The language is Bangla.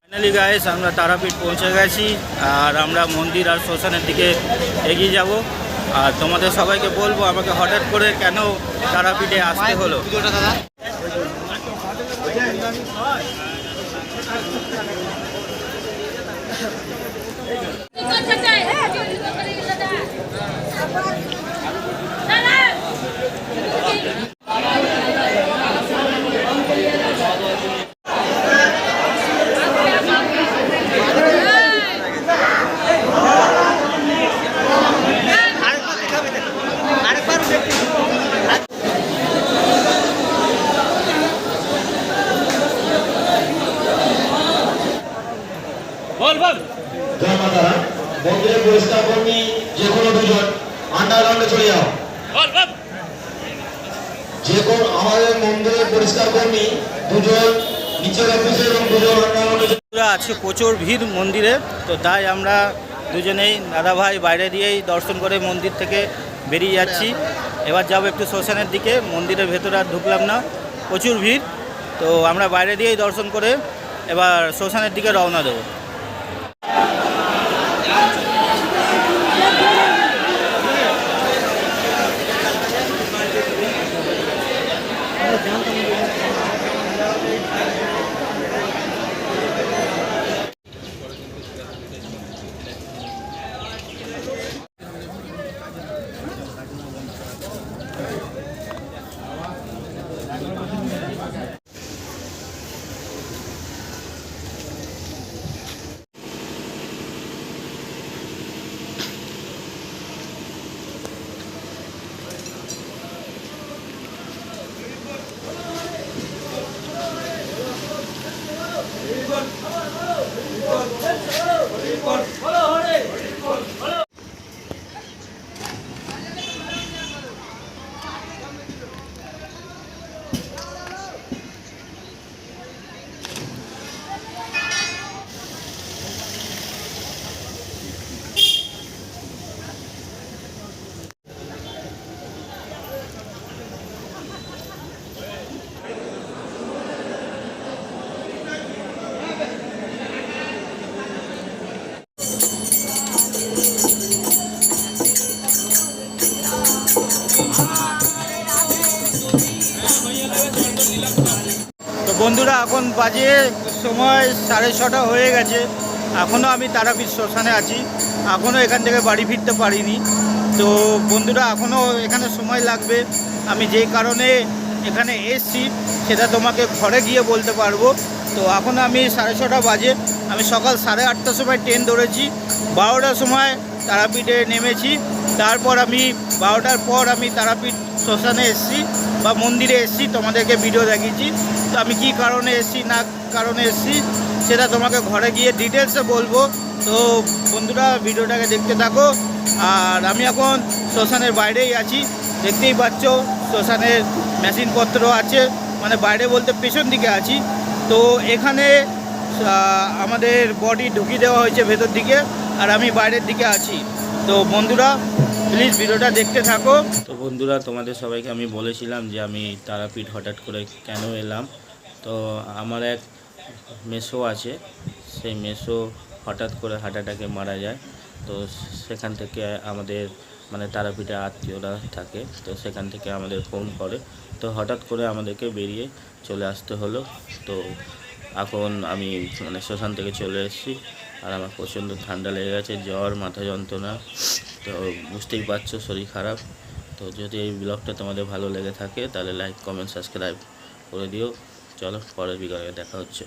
ফাইনালি গাইস আমরা তারাপীঠ পৌঁছে গেছি আর আমরা মন্দির আর শ্মশানের দিকে এগিয়ে যাব। আর তোমাদের সবাইকে বলব আমাকে হঠাৎ করে কেন তারাপীঠে আসতে হলো জয় মাতারা মন্দিরে পরিষ্কার কর্মী যে কোনো দুজন আন্ডারগ্রাউন্ডে চলে যাও। যে কোনো আমাদের মন্দিরে পরিষ্কার কর্মী, দুজন নিচের অফিসে এবং দুজন আন্ডারগ্রাউন্ডে আজকে প্রচুর ভিড় মন্দিরে, তো তাই আমরা দুজনেই দাদাভাই বাইরে দিয়েই দর্শন করে মন্দির থেকে বেরিয়ে যাচ্ছি। এবার যাব একটু শ্মশানের দিকে, মন্দিরের ভেতরে আর ঢুকলাম না, প্রচুর ভিড়। তো আমরা বাইরে দিয়েই দর্শন করে এবার শ্মশানের দিকে রওনা দেবো। বন্ধুরা, এখন বাজে সময় সাড়ে ছটা হয়ে গেছে। এখনও আমি তারাপীঠ শ্মশানে আছি। এখনও এখান থেকে বাড়ি ফিরতে পারিনি। তো বন্ধুরা এখনও এখানে সময় লাগবে। আমি যেই কারণে এখানে এসছি, সেটা তোমাকে ঘরে গিয়ে বলতে পারব। তো এখন আমি সাড়ে ছটা বাজে। আমি সকাল সাড়ে আটটার সময় ট্রেন ধরেছি। বারোটার সময় তারাপীঠে নেমেছি। তারপর আমি বারোটার পর আমি তারাপীঠ শ্মশানে এসেছি বা মন্দিরে এসেছি, তোমাদেরকে ভিডিও দেখিয়েছি। তো আমি কি কারণে এসেছি, না কারণে এসেছি, সেটা তোমাকে ঘরে গিয়ে ডিটেলসে বলব। তো বন্ধুরা, ভিডিওটাকে দেখতে থাকো। আর আমি এখন শ্মশানের বাইরেই আছি। দেখতেই পাচ্ছ, শ্মশানের মেশিনপত্র আছে। মানে বাইরে বলতে পেছন দিকে আছি। তো এখানে আমাদের বডি ঢুকিয়ে দেওয়া হয়েছে ভেতর দিকে। আর আমি বাইরের দিকে আছি। তো বন্ধুরা প্লিজ ভিডিওটা দেখতে থাকো। তো বন্ধুরা, তোমাদের সবাইকে আমি বলেছিলাম যে আমি তারাপীঠ হঠাৎ করে কেন এলাম। তো আমার এক মেসো আছে, সেই মেসো হঠাৎ করে হার্ট অ্যাটাকে মারা যায়। তো সেখান থেকে আমাদের মানে তারাপীঠে আত্মীয়রা থাকে, তো সেখান থেকে আমাদের ফোন করে। তো হঠাৎ করে আমাদেরকে বেরিয়ে চলে আসতে হলো। তো এখন আমি মানে শ্মশান থেকে চলে এসেছি। আর আমার প্রচণ্ড ঠান্ডা লেগে গেছে, জ্বর, মাথা যন্ত্রণা। তো বুঝতেই পারছ, শরীর খারাপ। তো যদি এই ব্লগটা তোমাদের ভালো লেগে থাকে, তাহলে লাইক কমেন্ট সাবস্ক্রাইব করে দিও। চলো পরের বিকালে দেখা হচ্ছে।